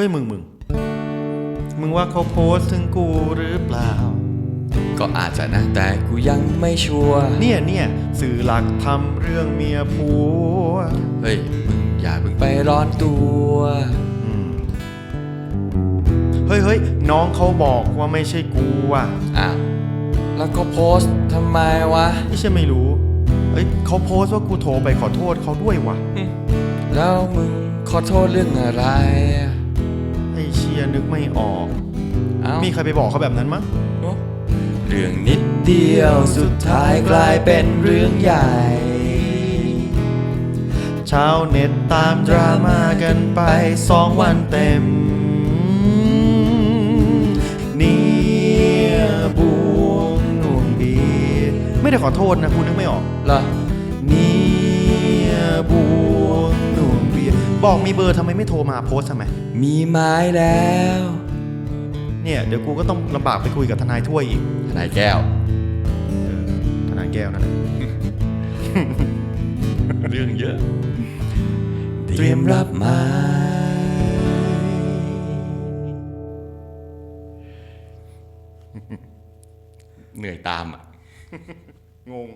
ฮ้ยมึงมึง มึงว่าเขาโพสต์ถึงกูหรือเปล่า ก็อาจจะนะแต่กูยังไม่ชัวร์เนี่ยเนี่ยสื่อหลักทำเรื่องเมียผัวเฮ้ยมึงอย่าเพิ่งไปร้อนตัวอืมเฮ้ยเฮ้ยน้องเขาบอกว่าไม่ใช่กูอะอ้าวแล้วก็โพสต์ทำไมวะไม่ใช่ไม่รู้เอ้ยเขาโพสต์ว่ากูโทรไปขอโทษเขาด้วยว่ะ แล้วมึงขอโทษเรื่องอะไรไอ้เชี ยนึกไม่ออก เอ้ามีใครไปบอกเขาแบบนั้นมั้งเรื่องนิดเดียวสุดท้ายกลายเป็นเรื่องใหญ่ ชาวเน็ตตามดราม่ากันไปสองวันเต็ม เนี่ยบวงหน่วงเบียร์ไม่ได้ขอโทษนะกูนึกไม่ออก เหรอเนี่ยบวงหน่วงเบียร์บอกมีเบอร์ทำไมไม่โทรมาโพสต์ทำไม มีไม้แล้ว เนี่ยเดี๋ยวกูก็ต้องลำบากไปคุยกับทนายถ้วยอีกทนายแก้วเออทนายแก้วนั่นแหละ เรื่องเยอะ เตรียมรับไม้เหนื่อยตามอะ งง